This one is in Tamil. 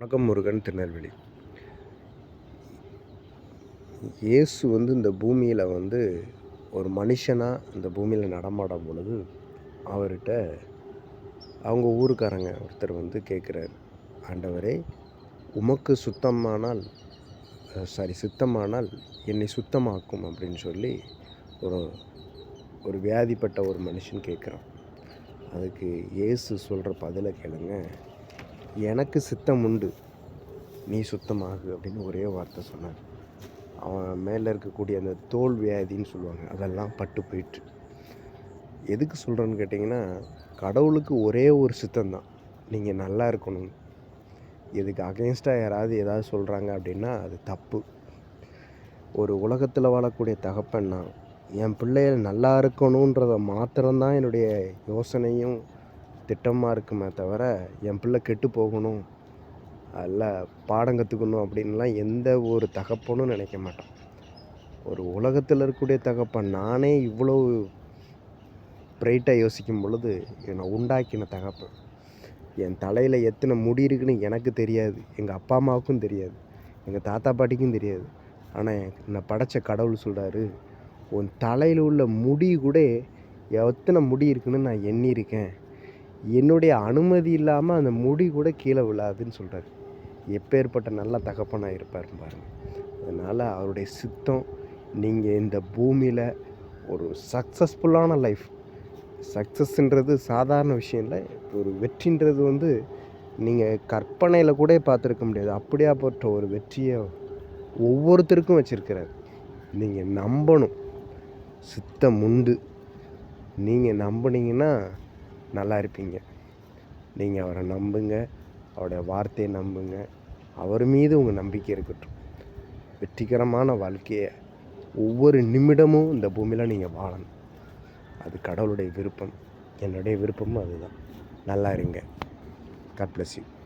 வணக்கம் முருகன் திருநெல்வேலி. இயேசு வந்து இந்த பூமியில் வந்து ஒரு மனுஷனாக இந்த பூமியில் நடமாடும் பொழுது அவர்கிட்ட அவங்க ஊருக்காரங்க ஒருத்தர் வந்து கேட்குறாரு ஆண்டவரே உமக்கு சுத்தமானால் சாரி சுத்தமானால் என்னை சுத்தமாக்கும் அப்படின்னு சொல்லி ஒரு ஒரு வியாதிப்பட்ட ஒரு மனுஷன் கேட்குறான். அதுக்கு இயேசு சொல்கிற பதிலை கேளுங்க. எனக்கு சித்தம் உண்டு. நீ சுத்தமாகு அப்படின்னு ஒரே வார்த்தை சொன்னார். அவன் மேலே இருக்கக்கூடிய அந்த தோல் வியாதின்னு சொல்லுவாங்க அதெல்லாம் பட்டு போயிட்டு எதுக்கு சொல்கிறேன்னு கேட்டிங்கன்னா கடவுளுக்கு ஒரே ஒரு சித்தம் தான். நீங்கள் நல்லா இருக்கணும். இதுக்கு அகேன்ஸ்டாக யாராவது ஏதாவது சொல்கிறாங்க அப்படின்னா அது தப்பு. ஒரு உலகத்தில் வாழக்கூடிய தகப்பன்னா என் பிள்ளைகள் நல்லா இருக்கணுன்றத மாத்திரம்தான் என்னுடைய யோசனையும் திட்டமாக இருக்குமே தவிர என் பிள்ளை கெட்டு போகணும் அதில் பாடம் கற்றுக்கணும் அப்படின்லாம் எந்த ஒரு தகப்பனும் நினைக்க மாட்டான். ஒரு உலகத்தில் இருக்கக்கூடிய தகப்பன் நானே இவ்வளோ பிரைட்டாக யோசிக்கும் பொழுது என்னை உண்டாக்கின தகப்பன். என் தலையில் எத்தனை முடி இருக்குன்னு எனக்கு தெரியாது. எங்கள் அப்பா அம்மாவுக்கும் தெரியாது. எங்கள் தாத்தா பாட்டிக்கும் தெரியாது. ஆனால் என்னை படைச்ச கடவுள் சொல்கிறாரு உன் தலையில் உள்ள முடி கூட எத்தனை முடி இருக்குன்னு நான் எண்ணியிருக்கேன். என்னுடைய அனுமதி இல்லாமல் அந்த முடி கூட கீழே விழாதுன்னு சொல்கிறாரு எப்பேற்பட்ட நல்ல தகப்பனாக இருப்பார் பாருங்கள் அதனால் அவருடைய சித்தம் நீங்கள் இந்த பூமியில் ஒரு சக்ஸஸ்ஃபுல்லான லைஃப் சக்ஸஸ்ன்றது சாதாரண விஷயம் இல்லை. ஒரு வெற்றின்றது வந்து நீங்கள் கற்பனையில் கூட பார்த்துருக்க முடியாது. அப்படியாப்பட்ட ஒரு வெற்றியை ஒவ்வொருத்தருக்கும் வச்சுருக்கிறார். நீங்கள் நம்பணும். சித்தம் உண்டு. நீங்கள் நம்பினீங்கன்னா நல்லா இருப்பீங்க. நீங்கள் அவரை நம்புங்க. அவருடைய வார்த்தையை நம்புங்க. அவர் மீது உங்கள் நம்பிக்கை இருக்கட்டும். வெற்றிகரமான வாழ்க்கையை ஒவ்வொரு நிமிடமும் இந்த பூமியில் நீங்கள் வாழணும். அது கடவுளுடைய விருப்பம். என்னுடைய விருப்பமும் அதுதான். நல்லா இருங்க. God bless you